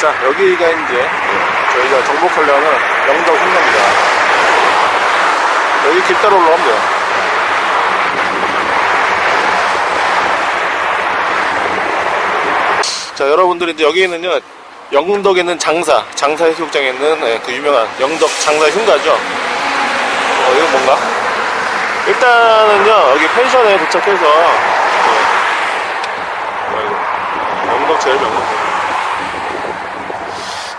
자, 여기가 이제 저희가 정복하려는 영덕 hun가입니다. 여기 길 따라 올라가면 돼요. 자, 여러분들이 이제 여기는요, 영덕에 있는 장사, 장사 해수욕장에 있는 예, 그 유명한 영덕 장사 흉가죠. 어, 이거 뭔가? 일단은요, 여기 펜션에 도착해서, 예. 영덕 제일 명동.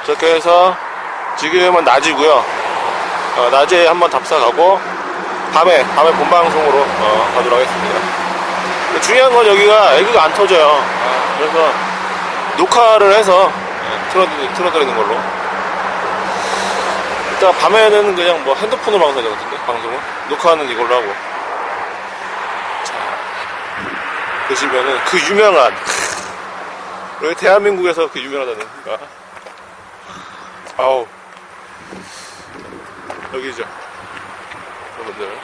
이렇게 해서 지금은 낮이고요. 어, 낮에 한번 답사 가고 밤에 밤에 본방송으로 어, 가도록 하겠습니다. 중요한 건 여기가 애기가 안 터져요. 그래서 녹화를 해서 예, 틀어드, 틀어드리는 걸로. 일단 밤에는 그냥 뭐 핸드폰으로 방송해야 되거든요. 방송은 녹화는 이걸로 하고. 자 보시면은 그 유명한 왜 대한민국에서 그 유명하다는 가 아우. 여기죠. 여러분들.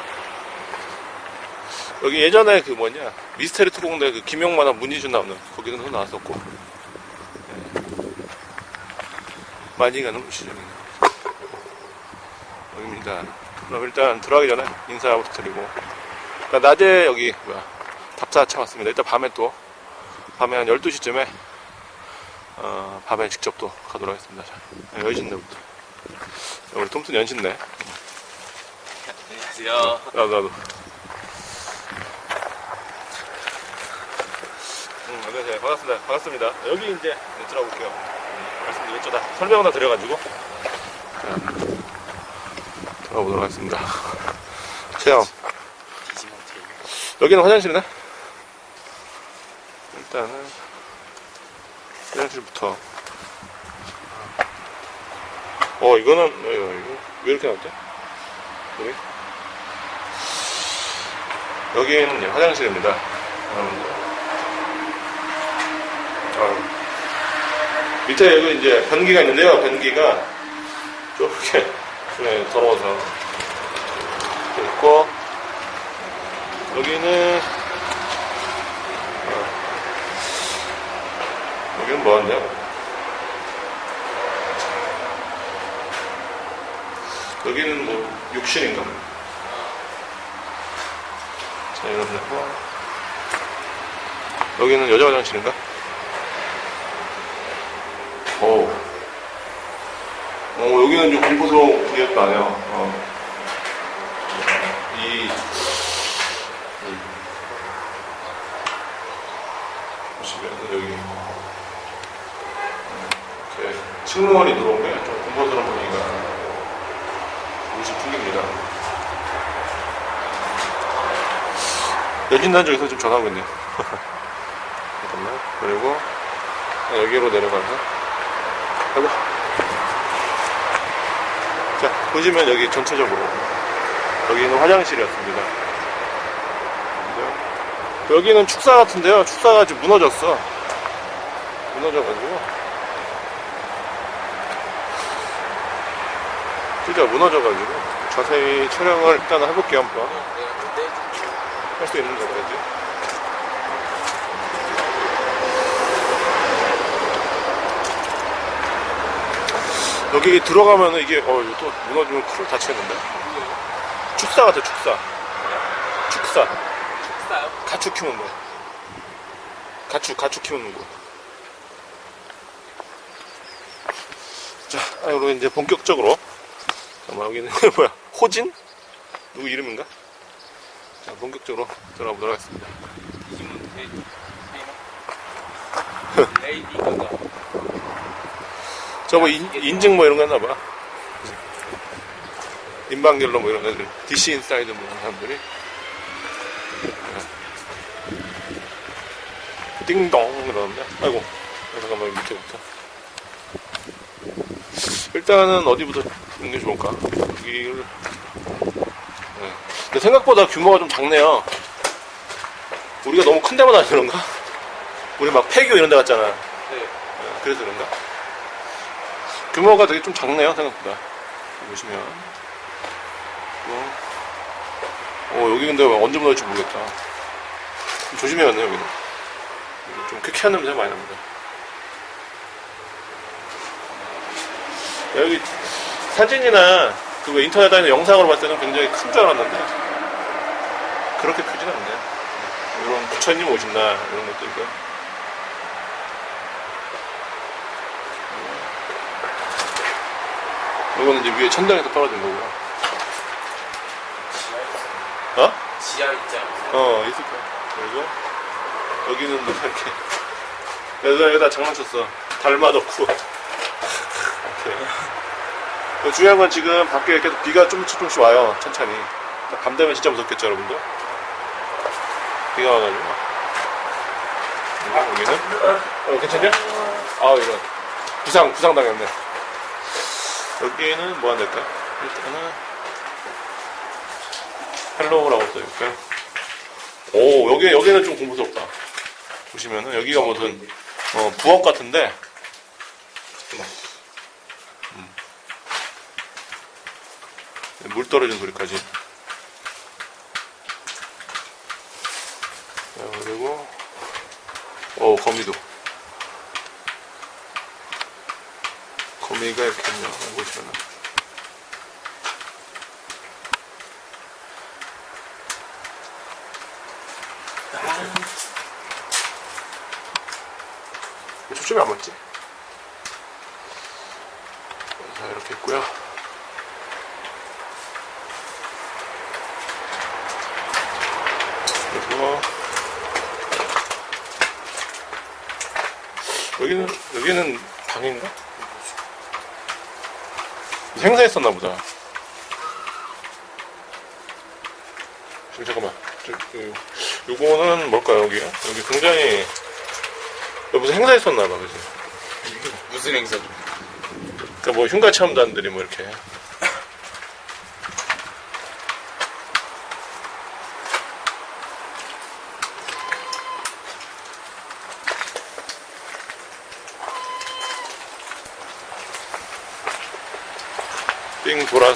여기 예전에 그 뭐냐 미스테리 특공대 그 김용만화 문희준 나오는 거기는 또 나왔었고. 네. 많이 가는 곳이죠 여기입니다. 그럼 일단 들어가기 전에 인사부터 드리고. 그러니까 낮에 여기 뭐야 답사 차 왔습니다. 일단 밤에 또 밤에 한 12시쯤에 어, 밤에 직접 또 가도록 하겠습니다. 자, 네, 여신네부터. 자, 우리 톰슨 연신네. 안녕하세요. 나도, 나도. 음, 안녕하세요. 반갑습니다. 반갑습니다. 여기 이제 네, 들어볼게요. 음, 말씀드렸죠. 다 설명을 다 드려가지고. 자, 들어보도록 하겠습니다. 체험. 여기는 화장실이네? 일단은 화장실부터 어 이거는 어, 이거, 왜 이렇게 나왔지? 여기? 여기는 화장실입니다. 어, 밑에 여기 이제 변기가 있는데요 변기가 좀 이렇게 네, 더러워서 있고 여기는 어, 여기는 뭐였냐? 여기는 뭐 욕실인가? 자 이런 데고 여기는 여자 화장실인가? 오, 어 여기는 좀 공포스러운 분위기가 나네요. 어. 이 보시면 여기 이렇게 층물이 들어오면 좀 공포스러운 분위기가 무시 풍깁니다. 여진단 쪽에서 지금 전화하고 있네요. 잠깐만. 그리고 여기로 내려가서 아이고. 자 보시면 여기 전체적으로 여기는 화장실이었습니다. 여기는 축사 같은데요. 축사가 지금 무너졌어. 무너져가지고. 진짜 무너져가지고. 자세히 촬영을 일단 해볼게요, 한번. 할 수 있는 것까지. 여기 들어가면은 이게, 어, 이거 또 무너지면 큰일 다치겠는데? 축사 같아, 축사. 축사. 싸요? 가축 키우는 거. 가축, 가축 키우는 거. 자, 아, 그리고 이제 본격적으로. 잠깐만, 여기는 뭐야? 호진? 누구 이름인가? 자, 본격적으로 들어가 보도록 하겠습니다. 디지몬테일. 레이디 가가. 저뭐 인증 뭐 이런 거 했나 봐. 인방gel로 뭐 이런 애들. DC 인사이드 뭐 이런 사람들이. 네. 띵동 이러는데. 아이고. 아, 잠깐만 밑에부터. 일단은 어디부터 보는 게 좋을까? 여기를. 네. 근데 생각보다 규모가 좀 작네요. 우리가 너무 큰 데만 다니는가? 우리 막 폐교 이런 데 갔잖아. 네. 네, 그래서 그런가? 규모가 되게 좀 작네요, 생각보다. 보시면. 어, 어, 여기 근데 언제 무너질지 모르겠다. 좀 조심해야겠네, 여기는. 여기 좀 쾌쾌한 냄새 많이 납니다. 여기 사진이나 그 인터넷 다니는 영상으로 봤을 때는 굉장히 큰 줄 알았는데 그렇게 크진 않네요. 이런 부처님 오신 날 이런 것도 있고요. 이거는 이제 위에 천장에서 떨어진 거고요. 어? 지하 있지 않으세요? 어, 있을 거야. 그리고 여기는 뭐 이렇게 여기다 여기다 장난쳤어. 달마 넣고. 그 중요한 건 지금 밖에 계속 비가 좀씩 좀씩 와요. 천천히. 밤 되면 진짜 무섭겠죠, 여러분들? 비가 와가지고. 그리고 여기는 어, 괜찮냐? 아, 이런 부상 부상 당했네. 여기는 뭐 하면 될까? 일단은 헬로우라고 써있고요. 오, 여기, 여기는 좀 공부스럽다. 보시면은, 여기가 무슨, 어, 부엌 같은데, 물 떨어지는 소리까지. 자, 그리고, 어, 거미도. 거미가 이렇게 있네요. 보시면은. 왜 초점이 안 맞지? 자, 이렇게 있고요. 그리고 여기는 여기는 방인가? 행사했었나 보다. 지금 잠깐만. 저, 그, 요거는 뭘까요, 여기요? 여기 굉장히 여기 무슨 행사했었나 봐, 그지? 무슨 행사죠? 그러니까 뭐 흉가 체험단들이 뭐 이렇게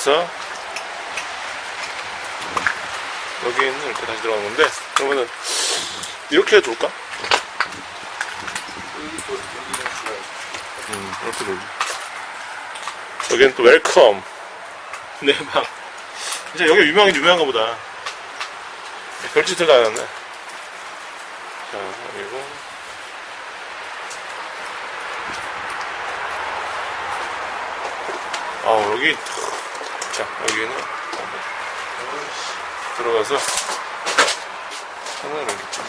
삥 돌아서 여기는 이렇게 다시 들어가는 건데 그러면은 이렇게 여기는 주가 음, 이렇게 돌지. 여기는 또 웰컴. 내 방. 진짜 여기 유명하긴 유명한가 보다. 별짓을 다 해놨네. 자, 그리고. 아, 여기. 자, 여기는. 들어가서. 하나를 이렇게 좀.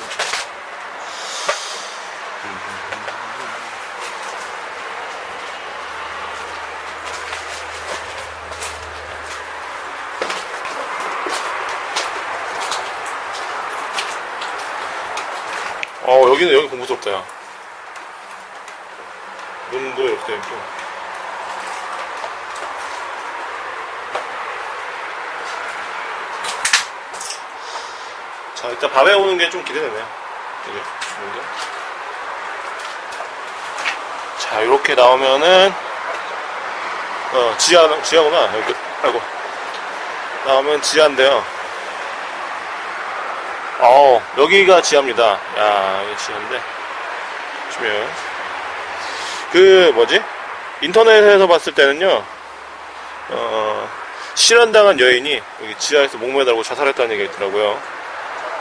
어, 여기는 여기 공부스럽다, 야. 문도 이렇게 돼 있고. 자, 일단 밤에 오는 게 좀 기대되네요. 이게. 자, 이렇게 나오면은, 어, 지하, 지하구나. 여기, 아이고. 나오면 지하인데요. 어, 여기가 지하입니다. 야, 이게 지하인데. 보시면. 그, 뭐지? 인터넷에서 봤을 때는요, 어, 실현당한 여인이 여기 지하에서 목매달고 자살했다는 얘기가 있더라고요.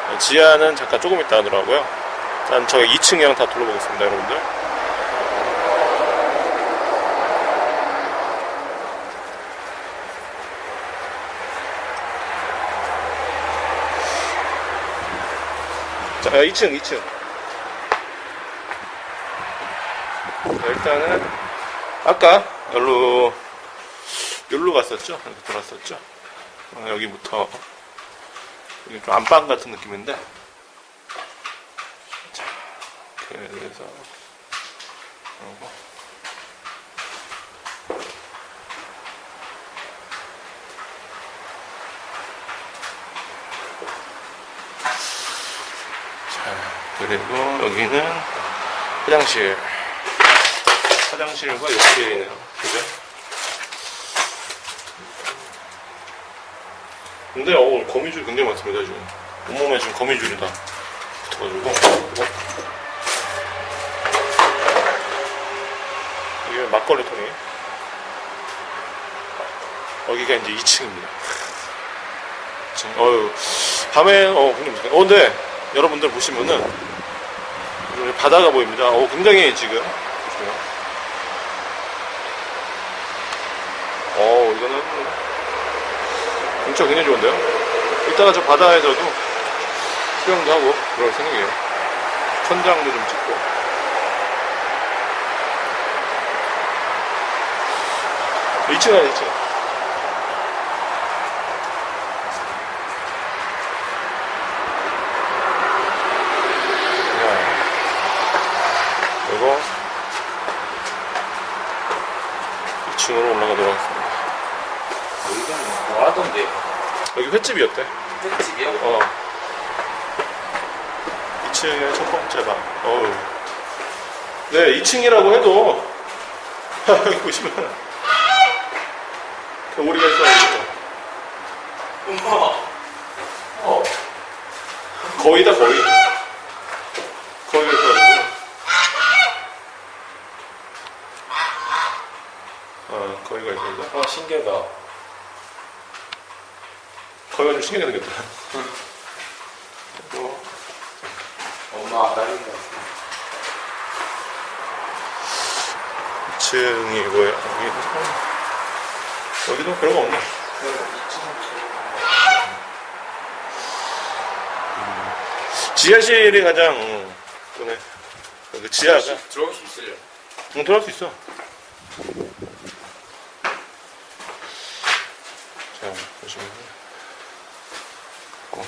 어, 지하는 잠깐 조금 있다 하더라고요. 일단 저희 2층이랑 다 둘러보겠습니다, 여러분들. 자, 2층, 2층. 자, 일단은, 아까, 여기로, 여기로 갔었죠? 이렇게 돌았었죠? 어, 여기부터, 좀 안방 같은 느낌인데, 자, 해서, 그리고, 자, 그리고 여기는 화장실. 화장실과 욕실이네요. 그죠? 근데, 어, 거미줄 굉장히 많습니다, 지금. 온몸에 지금 거미줄이 다 붙어가지고. 여기 막걸리 통이. 여기가 이제 2층입니다. 어유 밤에 어 무섭네. 어 근데 여러분들 보시면은 바다가 보입니다. 어 굉장히 지금 보시면 어 이거는 경치가 굉장히 좋은데요. 이따가 저 바다에서도 수영도 하고 그럴 생각이에요. 천장도 좀 찍고. 이 2층 아니야 2층. 그리고 2층으로 올라가도록 하겠습니다. 여기는 뭐 하던데? 여기 횟집이었대. 횟집이요? 어. 2층의 첫 번째 방. 어우. 네, 2층이라고 해도 여기 보시면 겨울이가 있어가지고 엄마. 어. 거의다 거의. 거의가 있어가지고. 어, 거의가 있습니다. 어 신기하다. 좀 신기하게 생겼다. 그리고 엄마 딸인가? 2층이 뭐야? 여기 여기도 별거 없네. 지하실이 가장 어, 그네. 그 지하가 들어올 수 있어요. 응, 들어갈 수 있어. 자, 보시면. 있고.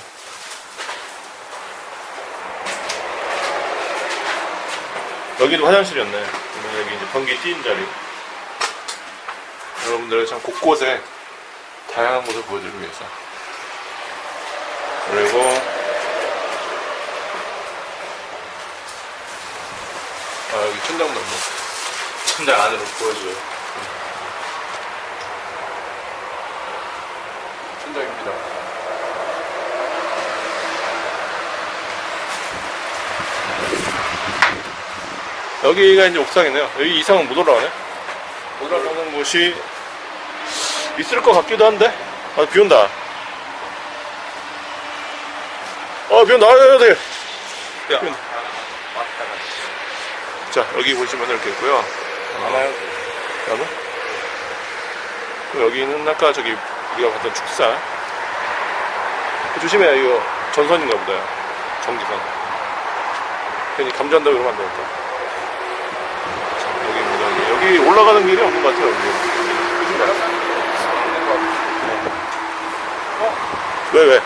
여기도 화장실이었네. 여기 이제 변기 띄인 자리. 여러분들 참 곳곳에 다양한 곳을 보여드리기 위해서. 그리고 아 여기 천장도 없네. 천장 안으로 보여줘요. 천장입니다. 여기가 이제 옥상이네요. 여기 이상은 못 올라가네. 올라가는 곳이 있을 것 같기도 한데. 아, 비 온다. 아, 비 온다. 아. 야. 음. 왔다가. 자, 여기 보시면 이렇게 있고요. 그리고 여기는 아까 저기 우리가 봤던 축사. 조심해, 이거 전선인가 보다. 전기선. 괜히 감전다고 이러면 안 되니까. 여기 올라가는 길이 없는 것 같아요, 여기. 그신가요? 왜, 왜?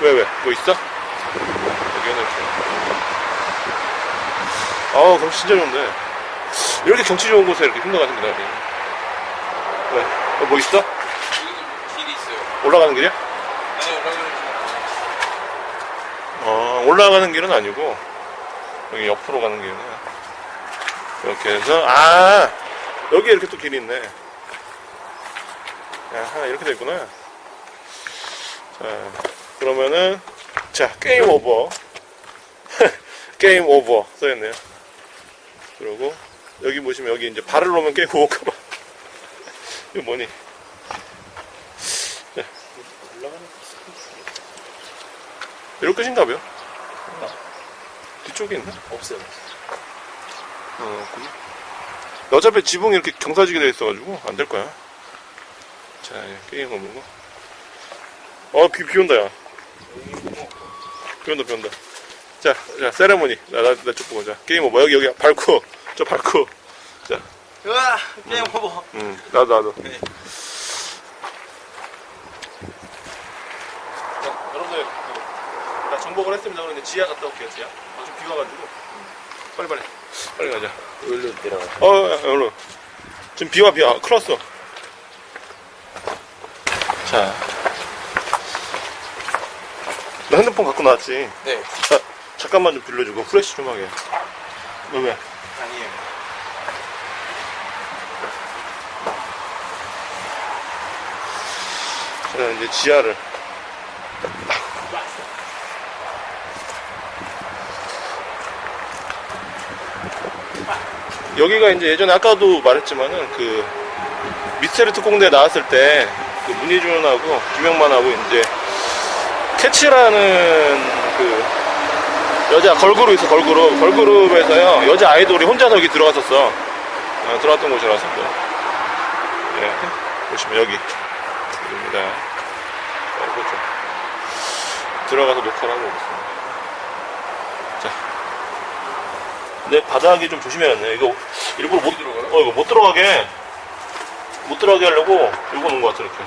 왜, 왜? 뭐 있어? 여기는 이렇게. 아우, 경치 진짜 좋은데. 이렇게 경치 좋은 곳에 이렇게 나야 왜? 어, 뭐 있어? 길이 있어요. 올라가는 길이야? 아니 올라가는 어, 올라가는 길은 아니고, 여기 옆으로 가는 길이네. 이렇게 해서, 아! 여기 이렇게 또 길이 있네. 야, 하나 이렇게 돼 있구나. 자, 그러면은, 자, 게임 오버. 게임 오버. 써있네요. 그리고, 여기 보시면 여기 이제 발을 놓으면 게임 오버인가봐. 이거 뭐니? 자, 올라가는 이럴 끝인가 봐요. 뒤쪽에 있나? 없어요. 어, 없구나. 어차피 지붕이 이렇게 경사지게 되어 있어가지고 안 될 거야. 자, 게임 없는 거. 어, 비, 비 온다, 야. 비 온다, 비 온다. 자, 자, 세레모니. 나, 나, 나쪽 보고, 자. 게임 오버. 여기, 여기, 밟고. 저 밟고. 자, 으아 게임 오버. 음, 나도, 나도. 네. 자, 여러분들, 그, 나 정복을 했습니다. 그런데 지하 갔다 올게요, 지하. 아, 좀 비가 가지고. 빨리, 빨리. 빨리 가자. 여기로 내려가. 어, 야, 얼른. 지금 비와 비와. 큰일 났어. 자. 너 핸드폰 갖고 나왔지? 네. 자, 잠깐만 좀 빌려주고, 프레시 좀 하게. 왜, 왜? 아니에요. 자, 이제 지하를. 여기가 이제 예전에 아까도 말했지만은 그 미스테리 특공대 나왔을 때, 그 문희준하고 김영만하고 이제, 캐치라는 그, 여자 걸그룹 있어, 걸그룹. 걸그룹에서요, 여자 아이돌이 혼자서 여기 들어갔었어. 어, 들어갔던 곳이라서. 뭐. 예, 보시면 여기. 여기입니다. 어, 그렇죠. 들어가서 녹화를 하고 오겠습니다. 자. 근데 바닥이 좀 조심해야겠네. 이거 일부러 못 들어가요? 어, 이거 못 들어가게. 못 들어가게 하려고 이거 놓은 것 같아, 이렇게.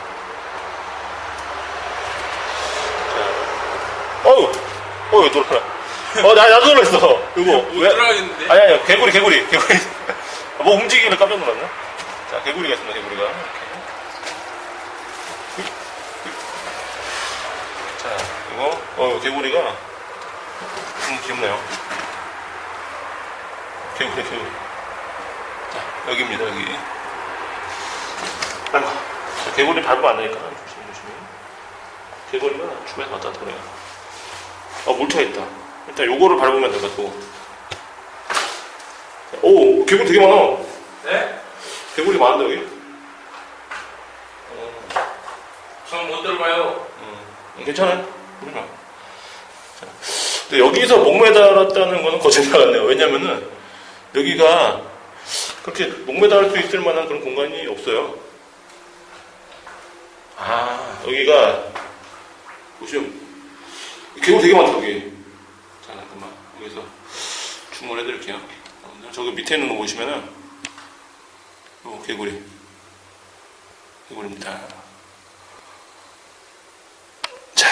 자. 어우! 어, 이거 놀라. 어, 나, 나도 놀랐어. 이거. 못? 들어가겠는데? 아니, 아니, 개구리, 개구리, 개구리. 뭐 움직이길래 깜짝 놀랐네. 자, 개구리가 있습니다, 개구리가. 자, 이거, 어, 개구리가, 음, 귀엽네요. 자, 여기입니다, 여기. 아이고, 자, 개구리 밟으면 안 되니까, 조심, 조심. 개구리가 주변에 왔다 갔다 그래요. 아, 물차 있다. 일단 요거를 밟으면 될것 같고. 오, 개구리 되게 많아. 네? 개구리 많은데, 여기. 전못 들어가요. 음, 괜찮아요. 근데 여기서 목 매달았다는 거는 거짓말 같네요. 왜냐면은, 여기가 그렇게 목 매달을 수 있을 만한 그런 공간이 없어요. 아, 여기가, 보시면, 개구리 되게 많다, 여기. 자, 잠깐만. 여기서 해드릴게요. 여러분들, 저기 밑에 있는 거 보시면은, 요 개구리. 개구리입니다. 자,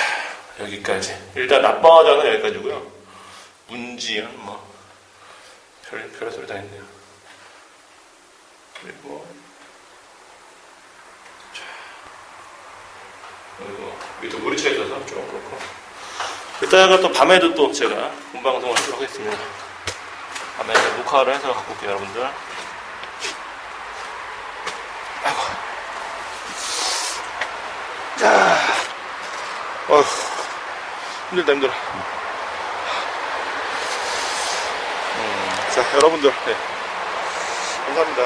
여기까지. 일단 앞바다는 여기까지고요. 문지연, 뭐, 별, 별의 소리 다 있네요. 그리고, 자, 그리고 밑에 물이 차 있어서 좀 그렇고. 이따가 또 밤에도 또 제가 본방송을 하도록 하겠습니다. 밤에 녹화를 해서 갖고 올게요, 여러분들. 아이고. 자. 어휴, 힘들다, 힘들어. 자, 여러분들, 네. 감사합니다.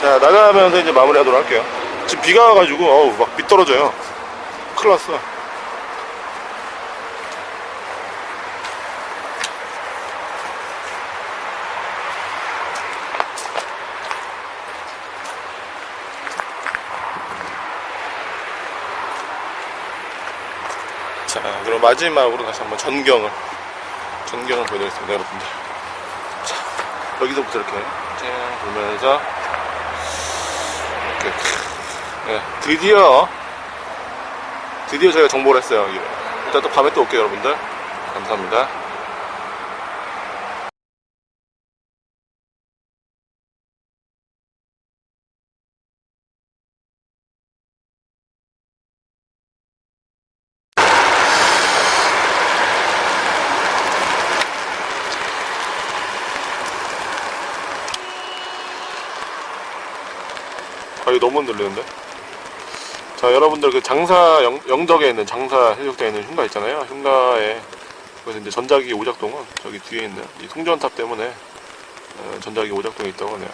자, 나가면서 이제 마무리 하도록 할게요. 지금 비가 와가지고, 어우, 막 미떨어져요. 큰일 났어. 자, 그럼 마지막으로 다시 한번 전경을, 전경을 보여드리겠습니다, 여러분들. 자, 여기서부터 이렇게, 짠, 보면서, 이렇게, 네, 드디어, 드디어 저희가 정보를 했어요. 일단 또 밤에 또 올게요, 여러분들. 감사합니다. 아, 이거 너무 흔들리는데? 자, 여러분들 그 장사 영, 영덕에 있는 장사 해수욕장에 있는 흉가 있잖아요. 흉가에 그래서 이제 전자기기 오작동은 저기 뒤에 있는 이 송전탑 때문에 어, 전자기기 오작동이 있다고 하네요.